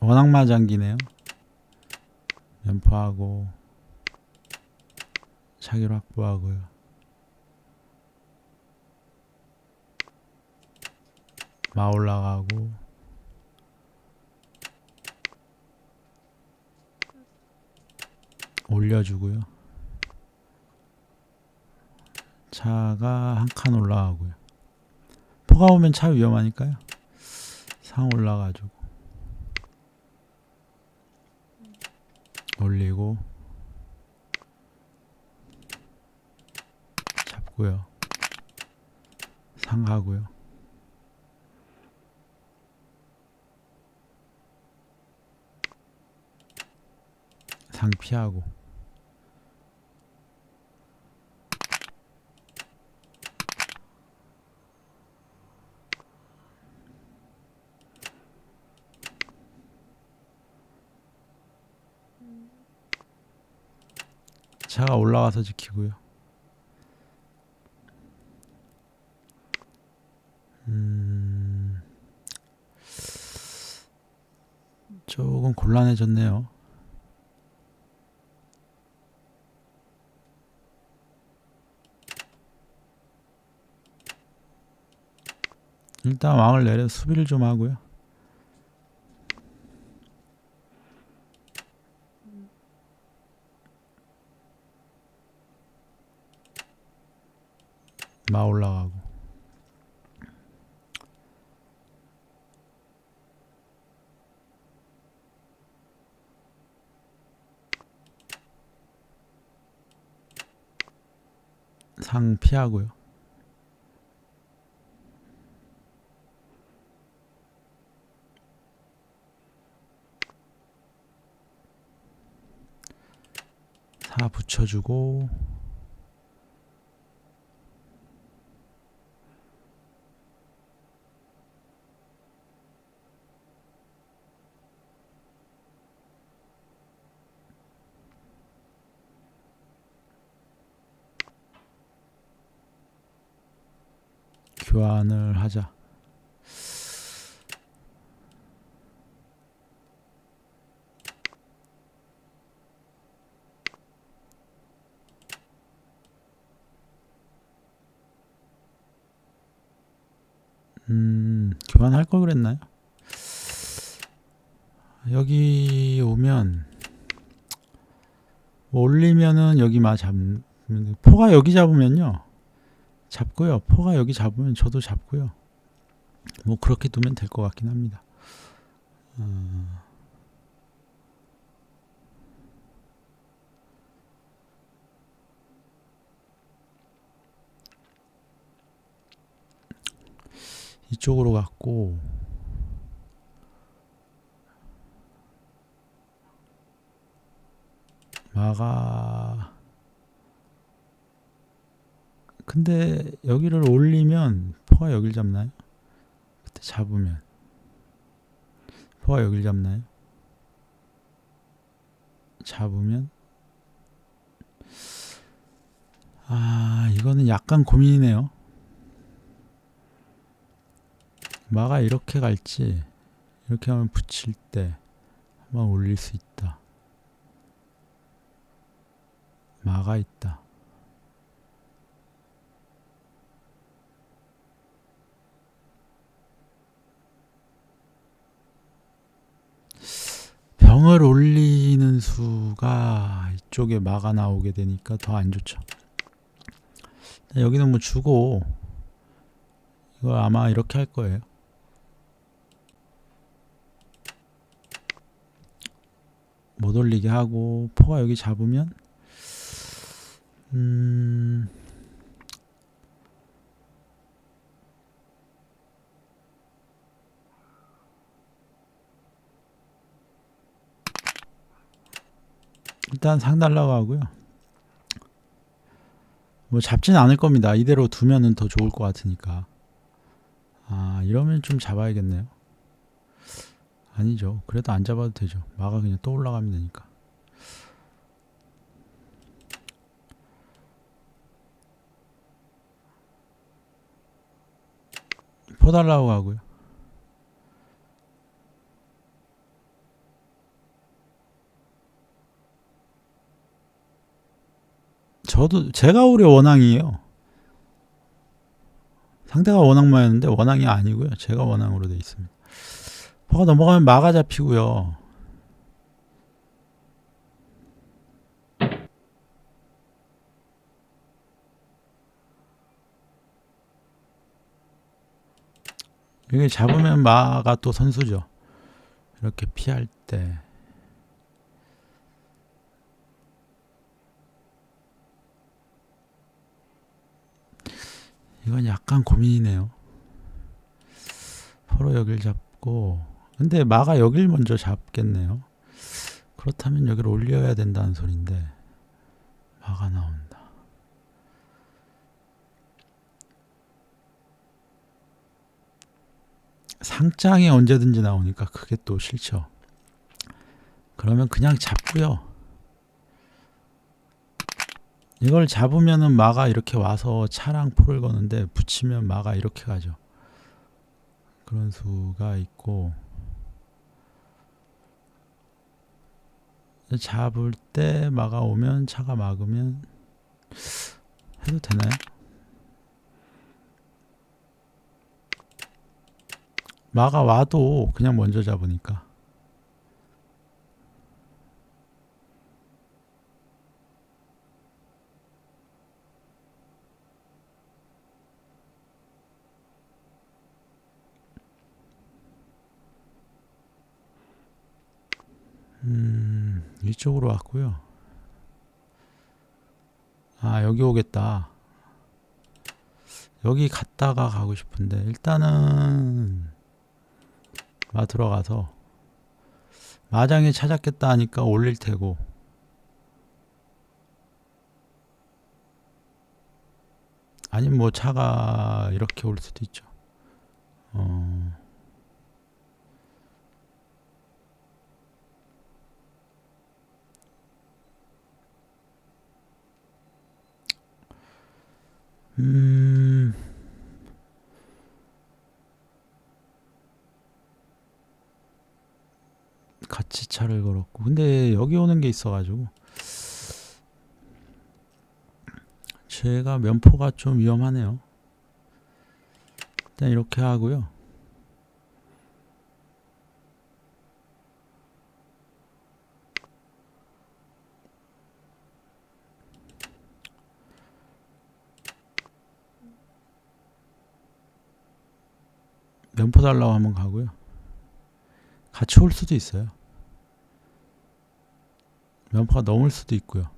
워낙 마장기네요. 면포하고 차기로 확보하고요. 마 올라가고 올려주고요. 차가 한 칸 올라가고요. 포가 오면 차 위험하니까요. 상 올라가지고 올리고 잡고요. 상하고요. 상 피하고 차가 올라가서 지키고요. 음, 조금 곤란해졌네요. 일단 왕을 내려 수비를 좀 하고요. 마 올라가고 상 피하고요. 사 붙여주고 교환을 하자. 음, 교환할 걸 그랬나요? 여기 오면 뭐 올리면은 여기 마 잡는 포가 여기 잡으면요. 잡고요. 포가 여기 잡으면 저도 잡고요. 뭐 그렇게 두면 될 것 같긴 합니다. 어, 이쪽으로 갔고 마가 근데 여기를 올리면 포가 여길 잡나요? 그때 잡으면 포가 여길 잡나요? 잡으면 아 이거는 약간 고민이네요. 마가 이렇게 갈지 이렇게 하면 붙일 때 한번 올릴 수 있다. 마가 있다. 병을 올리는 수가 이쪽에 마가 나오게 되니까 더 안 좋죠. 여기는 뭐 주고 이거 아마 이렇게 할 거예요. 못 올리게 하고 포가 여기 잡으면 음 일단 상 날라가고요. 뭐 잡진 않을 겁니다. 이대로 두면은 더 좋을 것 같으니까. 아 이러면 좀 잡아야겠네요. 아니죠. 그래도 안 잡아도 되죠. 마가 그냥 또 올라가면 되니까. 포달라고 하고요. 저도 제가 오히려 원앙이에요. 상대가 원앙마였는데 원앙이 아니고요. 제가 원앙으로 돼 있습니다. 퍼가 넘어가면 마가 잡히고요. 이게 잡으면 마가 또 선수죠. 이렇게 피할 때. 이건 약간 고민이네요. 서로 여길 잡고 근데 마가 여길 먼저 잡겠네요. 그렇다면 여기를 올려야 된다는 소린데 마가 나온다. 상장이 언제든지 나오니까 그게 또 싫죠. 그러면 그냥 잡고요. 이걸 잡으면은 마가 이렇게 와서 차랑 포를 거는데 붙이면 마가 이렇게 가죠. 그런 수가 있고 잡을 때 마가 오면 차가 막으면 해도 되나요? 마가 와도 그냥 먼저 잡으니까 음, 이쪽으로 왔고요. 아, 여기 오겠다. 여기 갔다가 가고 싶은데 일단은 마 들어가서 마장에 찾았겠다 하니까 올릴 테고 아니면 뭐 차가 이렇게 올 수도 있죠. 어. 음. 같이 차를 걸었고 근데 여기 오는 게 있어가지고 제가 면포가 좀 위험하네요. 일단 이렇게 하고요. 면포 달라고 한번 가고요. 같이 올 수도 있어요. 면포가 넘을 수도 있고요.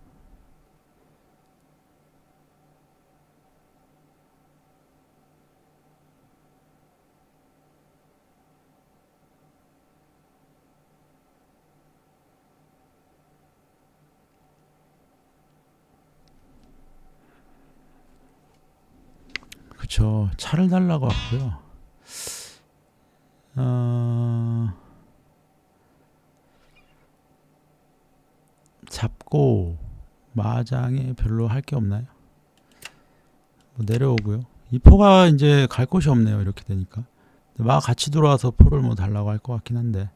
그쵸. 차를 달라고 왔고요. 어... 잡고 마장에 별로 할 게 없나요? 뭐 내려오고요. 이 포가 이제 갈 곳이 없네요. 이렇게 되니까. 마 같이 들어와서 포를 뭐 달라고 할 것 같긴 한데.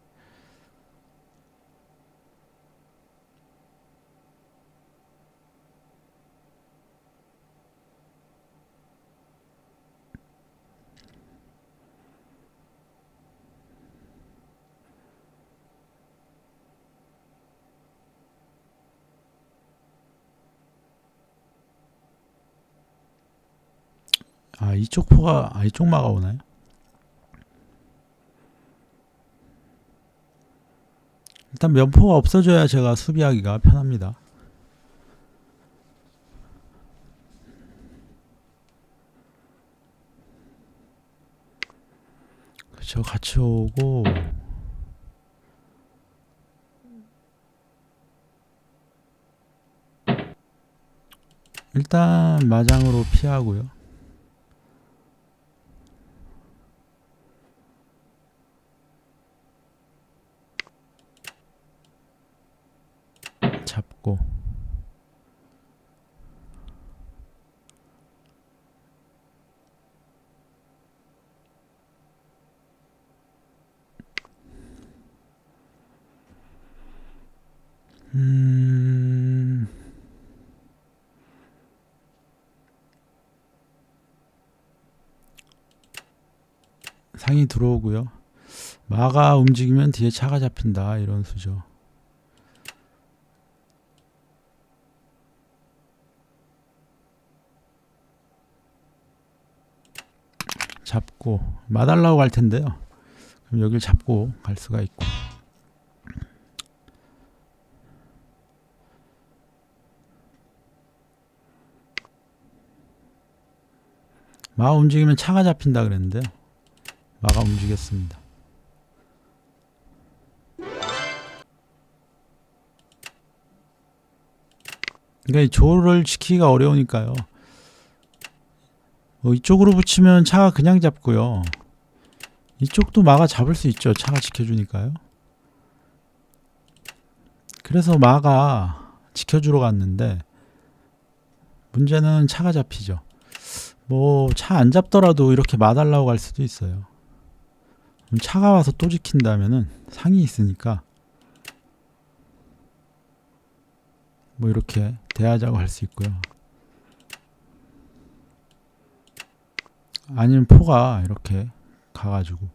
아 이쪽 포가 아 이쪽 마가 오나요? 일단 면포가 없어져야 제가 수비하기가 편합니다. 그쵸 같이 오고 일단 마장으로 피하고요. 잡고 음 상이 들어오고요. 마가 움직이면 뒤에 차가 잡힌다 이런 수죠. 잡고 마달라고 갈 텐데요. 그럼 여길 잡고 갈 수가 있고. 마 움직이면 차가 잡힌다 그랬는데요. 마가 움직였습니다. 그러니까 이 조를 지키기가 어려우니까요. 뭐 이쪽으로 붙이면 차가 그냥 잡고요. 이쪽도 마가 잡을 수 있죠. 차가 지켜주니까요. 그래서 마가 지켜주러 갔는데 문제는 차가 잡히죠. 뭐 차 안 잡더라도 이렇게 마달라고 갈 수도 있어요. 차가 와서 또 지킨다면은 상이 있으니까 뭐 이렇게 대하자고 할 수 있고요. 아니면 포가 이렇게 가가지고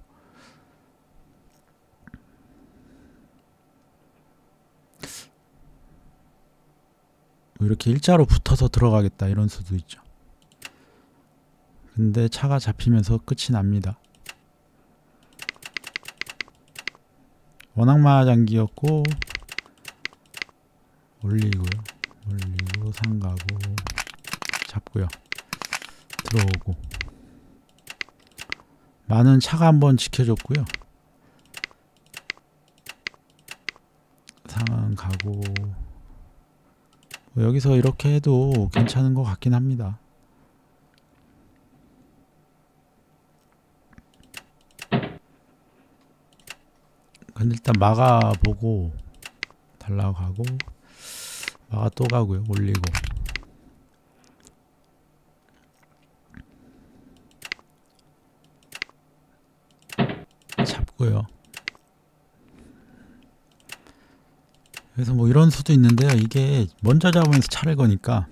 뭐 이렇게 일자로 붙어서 들어가겠다 이런 수도 있죠. 근데 차가 잡히면서 끝이 납니다. 원악마 장기였고 올리고요. 올리고 상가고 잡고요. 들어오고 많은 차가 한번 지켜줬고요. 상황 가고 뭐 여기서 이렇게 해도 괜찮은 것 같긴 합니다. 근데 일단 막아 보고 달라고 가고 막아 또 가고요. 올리고 잡고요. 그래서 뭐 이런 수도 있는데요. 이게 먼저 잡으면서 차를 거니까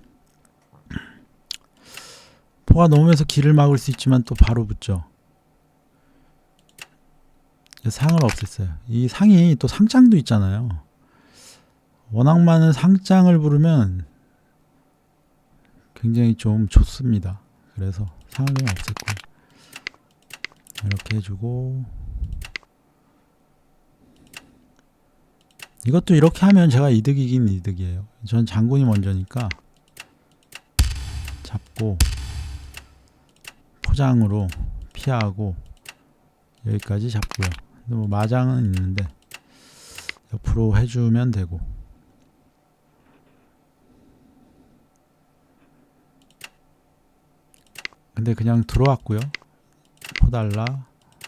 포가 넘으면서 길을 막을 수 있지만 또 바로 붙죠. 상을 없앴어요. 이 상이 또 상장도 있잖아요. 워낙 많은 상장을 부르면 굉장히 좀 좋습니다. 그래서 그냥 없앴고 이렇게 해주고 이것도 이렇게 하면 제가 이득이긴 이득이에요. 전 장군이 먼저니까 잡고 포장으로 피하고 여기까지 잡고요. 뭐 마장은 있는데 옆으로 해주면 되고 근데 그냥 들어왔고요. 포달라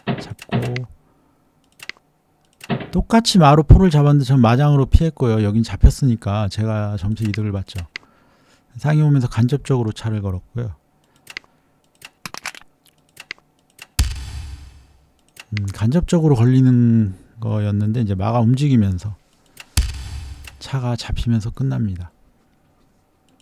잡고 똑같이 마로 포를 잡았는데 전 마장으로 피했고요. 여긴 잡혔으니까 제가 점수 이득을 봤죠. 상이 오면서 간접적으로 차를 걸었고요. 음, 간접적으로 걸리는 거였는데 이제 마가 움직이면서 차가 잡히면서 끝납니다.